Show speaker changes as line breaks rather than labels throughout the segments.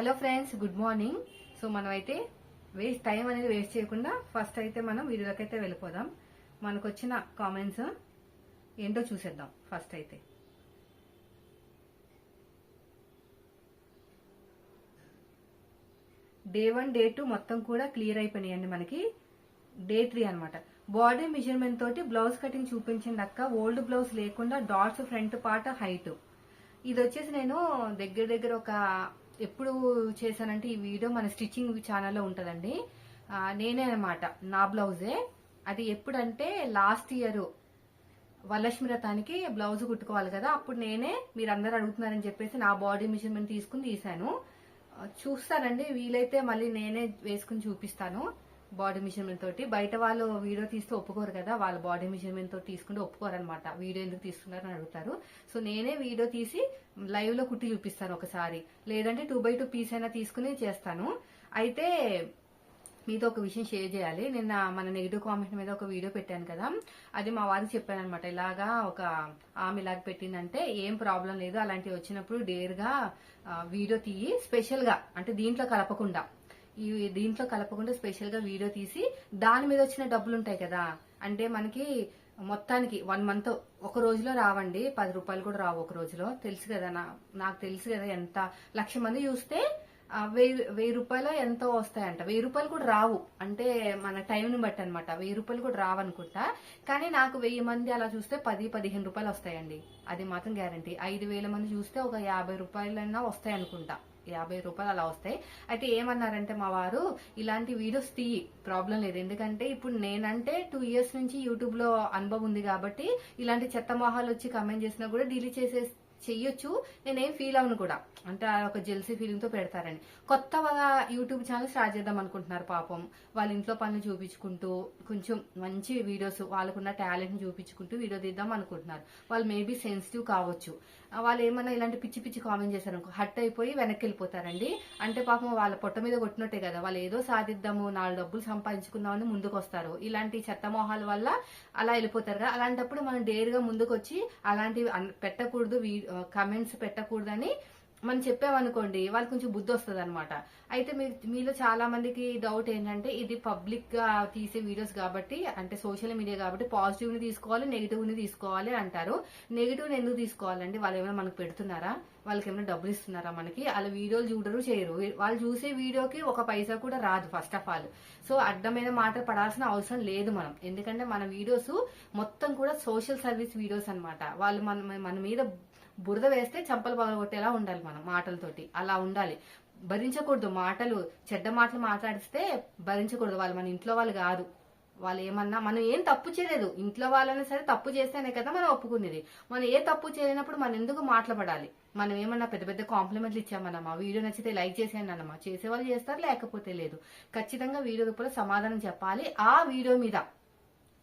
Hello friends good morning. So మనం అయితే waste time అనేది వేస్ట్ చేయకుండా ఫస్ట్ అయితే మనం వీడియోలోకి అయితే వెళ్ళిపోదాం. మనకు వచ్చిన కామెంట్స్ ఏంటో చూసేద్దాం ఫస్ట్ అయితే. డే వన్ డే టూ మొత్తం కూడా క్లియర్ అయిపోయినాయండి మనకి. డే త్రీ అనమాట బాడీ మెజర్మెంట్ తోటి బ్లౌజ్ కటింగ్ చూపించింది అక్క. ఓల్డ్ బ్లౌజ్ లేకుండా డాట్స్ ఫ్రంట్ పార్ట్ హైట్ ఇది వచ్చేసి నేను దగ్గర దగ్గర ఒక ఎప్పుడు చేశానంటే ఈ వీడియో మన స్టిచ్చింగ్ ఛానల్లో ఉంటుందండి. నేనే అనమాట నా బ్లౌజే. అది ఎప్పుడంటే లాస్ట్ ఇయర్ వరలక్ష్మి రథానికి బ్లౌజ్ కుట్టుకోవాలి కదా అప్పుడు నేనే మీరు అందరు అడుగుతున్నారని చెప్పేసి నా బాడీ మెజర్మెంట్ తీసుకుని తీశాను. చూస్తానండి వీలైతే మళ్ళీ నేనే వేసుకుని చూపిస్తాను. బాడీ మెజర్మెంట్ తోటి. బయట వాళ్ళు వీడియో తీస్తే ఒప్పుకోరు కదా వాళ్ళ బాడీ మెజర్మెంట్ తోటి తీసుకుంటే ఒప్పుకోరు అనమాట వీడియో ఎందుకు తీసుకున్నారని అడుగుతారు. సో నేనే వీడియో తీసి లైవ్లో కుట్టి చూపిస్తాను ఒకసారి. లేదంటే టూ బై టూ పీస్ అయినా తీసుకుని చేస్తాను. అయితే మీతో ఒక విషయం షేర్ చేయాలి. నిన్న మన నెగిటివ్ కామెంట్ మీద ఒక వీడియో పెట్టాను కదా. అది మా వారికి చెప్పాను అనమాట ఇలాగా ఒక ఆమె ఇలాగ పెట్టిందంటే ఏం ప్రాబ్లం లేదు. అలాంటివి వచ్చినప్పుడు డేర్గా వీడియో తీయి. స్పెషల్గా అంటే దీంట్లో కలపకుండా. ఈ దీంట్లో కలపకుండా స్పెషల్గా వీడియో తీసి దాని మీద వచ్చిన డబ్బులు ఉంటాయి కదా. అంటే మనకి మొత్తానికి వన్ మంత్ ఒక రోజులో రావండి. పది రూపాయలు కూడా రావు ఒక రోజులో. తెలుసు కదా నా- నాకు తెలుసు కదా ఎంత. లక్ష మంది చూస్తే వెయ్యి వెయ్యి రూపాయలు ఎంతో వస్తాయంట. వెయ్యి రూపాయలు కూడా రావు. అంటే మన టైంని బట్టి అనమాట వెయ్యి రూపాయలు కూడా రావు అనుకుంటా కానీ నాకు వెయ్యి మంది అలా చూస్తే పది పదిహేను రూపాయలు వస్తాయండి. అది మాత్రం గ్యారంటీ ఐదు వేల మంది చూస్తే ఒక యాభై రూపాయలైనా వస్తాయి అనుకుంటా యాభై రూపాయలు అలా వస్తాయి. అయితే ఏమన్నారంటే మా వారు ఇలాంటి వీడియోస్ తీయి ప్రాబ్లం లేదు. ఎందుకంటే ఇప్పుడు నేనంటే టూ ఇయర్స్ నుంచి యూట్యూబ్లో అనుభవం ఉంది కాబట్టి ఇలాంటి చెత్త మొహాలు వచ్చి కమెంట్ చేసినా కూడా డిలీట్ చేసే చెయ్యొచ్చు. నేనేం ఫీల్ అవను కూడా. అంటే ఒక జెల్సీ ఫీలింగ్తో పెడతారని. కొత్తగా యూట్యూబ్ ఛానల్ స్టార్ట్ చేద్దాం అనుకుంటున్నారు పాపం. వాళ్ళ ఇంట్లో పనులు చూపించుకుంటూ కొంచెం మంచి వీడియోస్ వాళ్ళకున్న టాలెంట్ని చూపించుకుంటూ వీడియో తీద్దాం అనుకుంటున్నారు. వాళ్ళు మేబీ సెన్సిటివ్ కావచ్చు. వాళ్ళు ఏమన్నా ఇలాంటి పిచ్చి పిచ్చి కామెంట్ చేశారు హట్ అయిపోయి వెనక్కి వెళ్ళిపోతారండి. అంటే పాపం వాళ్ళ పొట్ట మీద కొట్టినట్టే కదా. వాళ్ళు ఏదో సాధిద్దాము నాలుగు డబ్బులు సంపాదించుకుందామని ముందుకు వస్తారు ఇలాంటి చెత్తమోహాల వల్ల అలా వెళ్ళిపోతారు కదా. అలాంటప్పుడు మనం డేర్గా ముందుకు వచ్చి అలాంటివి అన్- పెట్టకూడదు కమెంట్స్ పెట్టకూడదని మనం చెప్పామనుకోండి వాళ్ళు కొంచెం బుద్ధి వస్తుంది అనమాట అయితే మీ మీలో చాలా మందికి డౌట్ ఏంటంటే ఇది పబ్లిక్గా తీసే వీడియోస్ కాబట్టి అంటే సోషల్ మీడియా కాబట్టి పాజిటివ్ని తీసుకోవాలి నెగిటివ్ని తీసుకోవాలి అంటారు. నెగిటివ్ని ఎందుకు తీసుకోవాలండి? వాళ్ళు ఏమైనా మనకు పెడుతున్నారా? వాళ్ళకి ఏమైనా డబ్బులు ఇస్తున్నారా మనకి? వాళ్ళ వీడియోలు చూడరు చేయరు. వాళ్ళు చూసే వీడియోకి ఒక పైసా కూడా రాదు ఫస్ట్ ఆఫ్ ఆల్ సో అడ్డమైన మాట పడాల్సిన అవసరం లేదు మనం. ఎందుకంటే మన వీడియోస్ మొత్తం కూడా సోషల్ సర్వీస్ వీడియోస్ అనమాట వాళ్ళు మన మన మీద బురద వేస్తే చంపలు పగలగొట్టేలా ఉండాలి మనం మాటలతోటి. అలా ఉండాలి. భరించకూడదు. మాటలు చెడ్డ మాటలు మాట్లాడిస్తే భరించకూడదు. వాళ్ళు మన ఇంట్లో వాళ్ళు కాదు. వాళ్ళు ఏమన్నా మనం ఏం తప్పు చేయలేదు. ఇంట్లో వాళ్ళైనా సరే తప్పు చేస్తేనే కదా మనం ఒప్పుకునేది. మనం ఏ తప్పు చేయలేనప్పుడు మనం ఎందుకు మాట్లాడాలి? మనం ఏమన్నా పెద్ద పెద్ద కాంప్లిమెంట్లు ఇచ్చామన్నమా? వీడియో నచ్చితే లైక్ చేసేయండి అన్నమా చేసేవాళ్ళు చేస్తారు లేకపోతే లేదు. ఖచ్చితంగా వీడియో రూపంలో సమాధానం చెప్పాలి. ఆ వీడియో మీద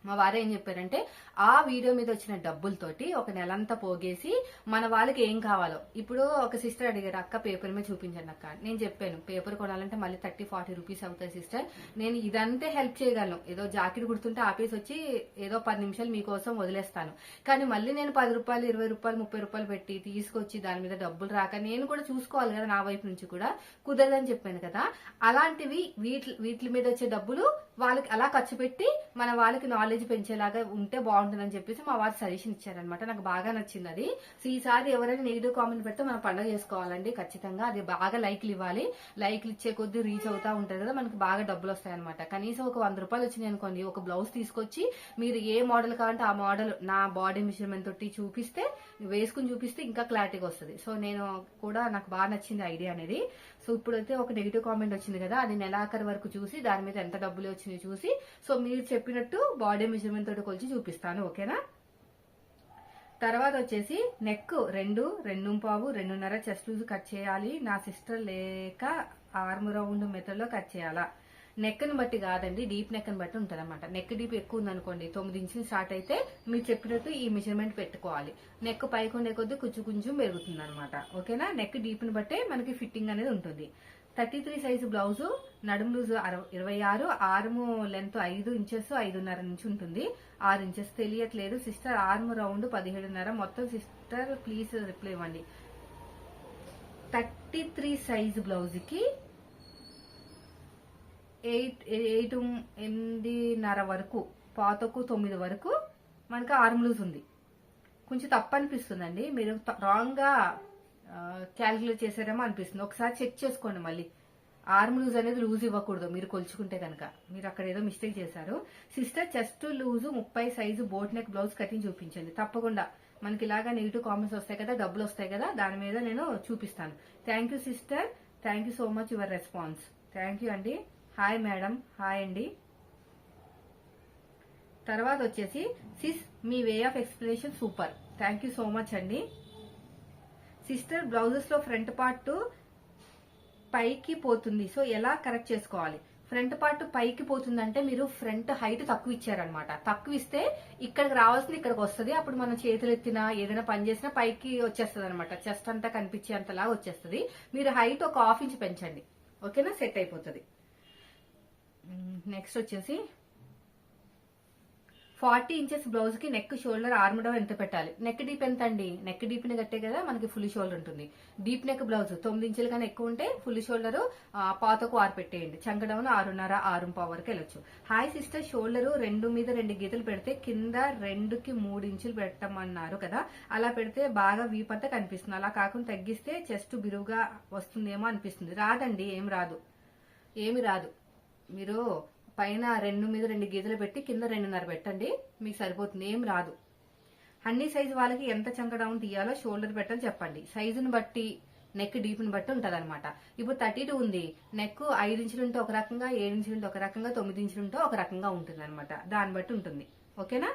మా వారు ఏం చెప్పారంటే ఆ వీడియో మీద వచ్చిన డబ్బులతోటి ఒక నెలంతా పోగేసి మన వాళ్ళకి ఏం కావాలో. ఇప్పుడు ఒక సిస్టర్ అడిగారు అక్క పేపర్ మీద చూపించండి అక్క. నేను చెప్పాను పేపర్ కొనాలంటే మళ్ళీ థర్టీ ఫార్టీ రూపీస్ అవుతాయి సిస్టర్. నేను ఇదంతే హెల్ప్ చేయగలను. ఏదో జాకెట్ కుడుతుంటే ఆపేసి వచ్చి ఏదో పది నిమిషాలు మీకోసం వదిలేస్తాను. కానీ మళ్ళీ నేను పది రూపాయలు ఇరవై రూపాయలు ముప్పై రూపాయలు పెట్టి తీసుకొచ్చి దాని మీద డబ్బులు రాక నేను కూడా చూసుకోవాలి కదా నా వైపు నుంచి కూడా. కుదరదని చెప్పాను కదా. అలాంటివి వీటి వీటి మీద వచ్చే డబ్బులు వాళ్ళకి అలా ఖర్చు పెట్టి మన వాళ్ళకి నాలెడ్జ్ పెంచేలాగా ఉంటే బాగుంటుందని చెప్పేసి మా వారు సజెషన్ ఇచ్చారనమాట నాకు బాగా నచ్చింది అది. సో ఈసారి ఎవరైనా నెగిటివ్ కామెంట్ పెడితే మనం పండుగ చేసుకోవాలండి ఖచ్చితంగా. అది బాగా లైక్లు ఇవ్వాలి. లైక్లు ఇచ్చే కొద్దీ రీచ్ అవుతా ఉంటుంది కదా మనకి బాగా డబ్బులు వస్తాయన్నమాట. కనీసం ఒక వంద రూపాయలు వచ్చినాయి అనుకోండి ఒక బ్లౌజ్ తీసుకొచ్చి మీరు ఏ మోడల్ కావాలంటే ఆ మోడల్ నా బాడీ మెజర్మెంట్ తోటి చూపిస్తే వేసుకుని చూపిస్తే ఇంకా క్లారిటీగా వస్తుంది. సో నేను కూడా నాకు బాగా నచ్చింది ఐడియా అనేది. సో ఇప్పుడైతే ఒక నెగిటివ్ కామెంట్ వచ్చింది కదా అది నెలాఖరు వరకు చూసి దాని మీద ఎంత డబ్బులు వచ్చినాయి చూసి. సో మీరు చెప్పినట్టు బాడీ మెజర్మెంట్ తోటి కొలిచి చూపిస్తాను ఓకేనా? తర్వాత వచ్చేసి నెక్ రెండు రెండు పావు రెండున్నర చెస్ట్ లూజ్ కట్ చేయాలి. నా సిస్టర్ లేక ఆర్మ్ రౌండ్ మెథడ్లో కట్ చేయాలా? నెక్ని బట్టి కాదండి డీప్ నెక్ని బట్టి ఉంటుంది అనమాట నెక్ డీప్ ఎక్కువ ఉందనుకోండి తొమ్మిది ఇంచులు స్టార్ట్ అయితే మీరు చెప్పినట్టు ఈ మెజర్మెంట్ పెట్టుకోవాలి. నెక్ పైకి ఉండే కొద్దీ కొంచెం కొంచెం పెరుగుతుంది అనమాట ఓకేనా? నెక్ డీప్ని బట్టే మనకి ఫిట్టింగ్ అనేది ఉంటుంది. థర్టీ త్రీ సైజు బ్లౌజు నడుము లూజు ఇరవై ఆరు ఆర్మ్ లెంత్ ఐదు ఇంచెస్ ఐదున్నర నుంచి ఉంటుంది. ఆరు ఇంచెస్ తెలియట్లేదు. సిస్టర్ ఆర్మ్ రౌండ్ పదిహేడున్నర. మొత్తం సిస్టర్ ప్లీజ్ రిప్లై ఇవ్వండి. థర్టీ త్రీ సైజ్ బ్లౌజ్కి ఎయిట్ ఎయిట్ ఎనిమిదిన్నర వరకు పాతకు తొమ్మిది వరకు మనకు ఆర్మ్ లూజ్ ఉంది. కొంచెం తప్పు అనిపిస్తుందండి. మీరు రాంగ్ క్యాల్కులేట్ క్యాలిక్యులేట్ అనిపిస్తుంది. ఒకసారి చెక్ చేసుకోండి మళ్ళీ. ఆర్మ్ లూజ్ అనేది లూజ్ ఇవ్వకూడదు. మీరు కొలుచుకుంటే కనుక మీరు అక్కడ ఏదో మిస్టేక్ చేశారు. సిస్టర్ చెస్ట్ లూజ్ ముప్పై size boat neck blouse cutting చూపించండి. తప్పకుండా. మనకి ఇలాగా నెగిటివ్ కామెంట్స్ వస్తాయి కదా డబ్బులు వస్తాయి కదా దాని మీద నేను చూపిస్తాను. Thank you sister thank you so much your response thank you అండి హాయ్ మేడం హాయ్ అండి తర్వాత వచ్చేసి sis me way of explanation super thank you so much అండి సిస్టర్ బ్లౌజెస్లో ఫ్రంట్ పార్ట్ పైకి పోతుంది. సో ఎలా కరెక్ట్ చేసుకోవాలి? ఫ్రంట్ పార్ట్ పైకి పోతుందంటే మీరు ఫ్రంట్ హైట్ తక్కువ ఇచ్చారనమాట తక్కువ ఇస్తే ఇక్కడికి రావాల్సింది ఇక్కడికి వస్తుంది. అప్పుడు మనం చేతులు ఎత్తినా ఏదైనా పని చేసినా పైకి వచ్చేస్తుంది అనమాట చెస్ట్ అంతా కనిపించేంతలా వచ్చేస్తుంది. మీరు హైట్ ఒక హాఫ్ ఇంచ్ పెంచండి. ఓకేనా? సెట్ అయిపోతుంది. నెక్స్ట్ వచ్చేసి ఫార్టీ ఇంచెస్ బ్లౌజ్కి నెక్ షోల్డర్ ఆర్మ్ డౌన్ ఎంత పెట్టాలి? నెక్ డీప్ ఎంత అండి నెక్ డీప్ని కట్టే కదా మనకి ఫుల్ షోల్డర్ ఉంటుంది. డీప్ నెక్ బ్లౌజ్ తొమ్మిది ఇంచులు కన్నా ఎక్కువ ఉంటే ఫుల్ షోల్డర్ పాతకు ఆరు పెట్టేయండి. చంక డౌన్ ఆరున్నర ఆరు పావు వరకు వెళ్ళొచ్చు. హాయ్ సిస్టర్ షోల్డర్ రెండు మీద రెండు గీతలు పెడితే కింద రెండుకి మూడు ఇంచులు పెట్టమన్నారు కదా. అలా పెడితే బాగా వీప్ కనిపిస్తుంది. అలా కాకుండా తగ్గిస్తే చెస్ట్ బిరువుగా వస్తుందేమో అనిపిస్తుంది. రాదండి ఏం రాదు. ఏమి రాదు. మీరు పైన రెండు మీద రెండు గీతలు పెట్టి కింద రెండున్నర పెట్టండి. మీకు సరిపోతుంది. ఏం రాదు. అన్ని సైజు వాళ్ళకి ఎంత చంక డౌన్ తీయాలో షోల్డర్ పెట్టాలి చెప్పండి. సైజుని బట్టి నెక్ డీప్ని బట్టి ఉంటుంది అనమాట ఇప్పుడు థర్టీ టూ ఉంది. నెక్ ఐదు ఇంచులు ఉంటే ఒక రకంగా ఏడు ఇంచులు ఉంటే ఒక రకంగా తొమ్మిది ఇంచులు ఉంటే ఒక రకంగా ఉంటుంది అనమాట దాన్ని బట్టి ఉంటుంది. ఓకేనా?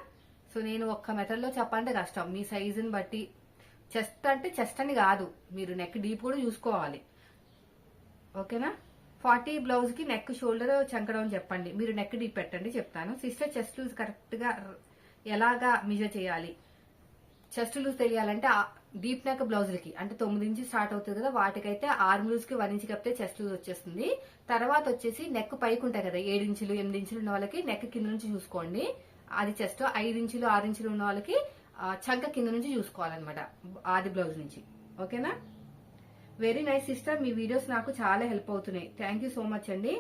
సో నేను ఒక్క మెథడ్లో చెప్పాలంటే కష్టం. మీ సైజుని బట్టి చెస్ట్ అంటే చెస్ట్ అని కాదు. మీరు నెక్ డీప్ కూడా చూసుకోవాలి. ఓకేనా? ఫార్టీ బ్లౌజ్కి నెక్ షోల్డర్ చంకడం చెప్పండి. మీరు నెక్ డీప్ పెట్టండి చెప్తాను. సిస్టర్ చెస్ట్ లూజ్ కరెక్ట్గా ఎలాగా మెజర్ చేయాలి? చెస్ట్ లూజ్ తెలియాలంటే డీప్ నెక్ బ్లౌజులకి అంటే తొమ్మిది ఇంచు స్టార్ట్ అవుతుంది కదా వాటికైతే ఆర్మ్ లూజ్కి వన్ ఇంచ్ కప్పితే చెస్ట్ లూజ్ వచ్చేస్తుంది. తర్వాత వచ్చేసి నెక్ పైకి ఉంటాయి కదా ఏడు ఇంచులు ఎనిమిది ఇంచులు ఉన్న వాళ్ళకి నెక్ కింద నుంచి చూసుకోండి. అది చెస్ట్ ఐదు ఇంచులు ఆరు ఇంచులు ఉన్న వాళ్ళకి చంక కింద నుంచి చూసుకోవాలన్నమాట ఆది బ్లౌజ్ నుంచి. ఓకేనా? వెరీ నైస్ సిస్టర్ మీ వీడియోస్ నాకు చాలా హెల్ప్ అవుతున్నాయి. థ్యాంక్ యూ సో మచ్ అండి.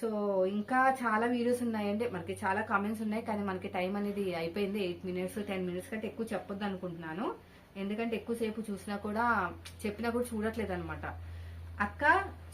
సో ఇంకా చాలా వీడియోస్ ఉన్నాయండి. మనకి చాలా కామెంట్స్ ఉన్నాయి కానీ మనకి టైం అనేది అయిపోయింది. ఎయిట్ మినిట్స్ టెన్ మినిట్స్ కంటే ఎక్కువ చెప్పొద్దు అనుకుంటున్నాను. ఎందుకంటే ఎక్కువసేపు చూసినా కూడా చెప్పినా కూడా చూడట్లేదు అనమాట అక్క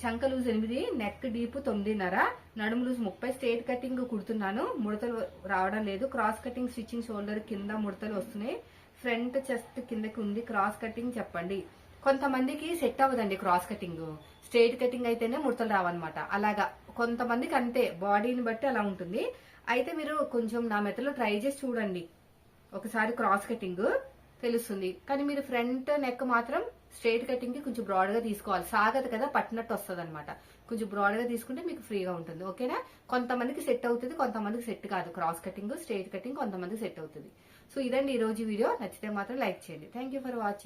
చంక లూజ్ ఎనిమిది నెక్ డీప్ తొమ్మిదిన్నర నడుము లూజ్ ముప్పై స్ట్రేట్ కటింగ్ కుడుతున్నాను. ముడతలు రావడం లేదు. క్రాస్ కటింగ్ స్టిచ్చింగ్ షోల్డర్ కింద ముడతలు వస్తున్నాయి. ఫ్రంట్ చెస్ట్ కిందకి ఉంది. క్రాస్ కటింగ్ చెప్పండి. కొంతమందికి సెట్ అవ్వదండి క్రాస్ కటింగ్. స్ట్రైట్ కటింగ్ అయితేనే ముడతలు రావన్నమాట. అలాగా కొంతమందికి అంతే బాడీని బట్టి అలా ఉంటుంది. అయితే మీరు కొంచెం నా మెత్తలో ట్రై చేసి చూడండి. ఒకసారి క్రాస్ కటింగ్ తెలుస్తుంది. కానీ మీరు ఫ్రంట్ నెక్ మాత్రం స్ట్రైట్ కటింగ్కి కొంచెం బ్రాడ్గా తీసుకోవాలి. సాగదు కదా పట్టినట్టు వస్తుంది అనమాట కొంచెం బ్రాడ్గా తీసుకుంటే మీకు ఫ్రీగా ఉంటుంది. ఓకేనా? కొంతమందికి సెట్ అవుతుంది కొంతమందికి సెట్ కాదు. క్రాస్ కటింగ్ స్ట్రైట్ కటింగ్ కొంతమందికి సెట్ అవుతుంది. సో ఇదండి ఈ రోజు వీడియో. నచ్చితే మాత్రం లైక్ చేయండి. Thank you for watching.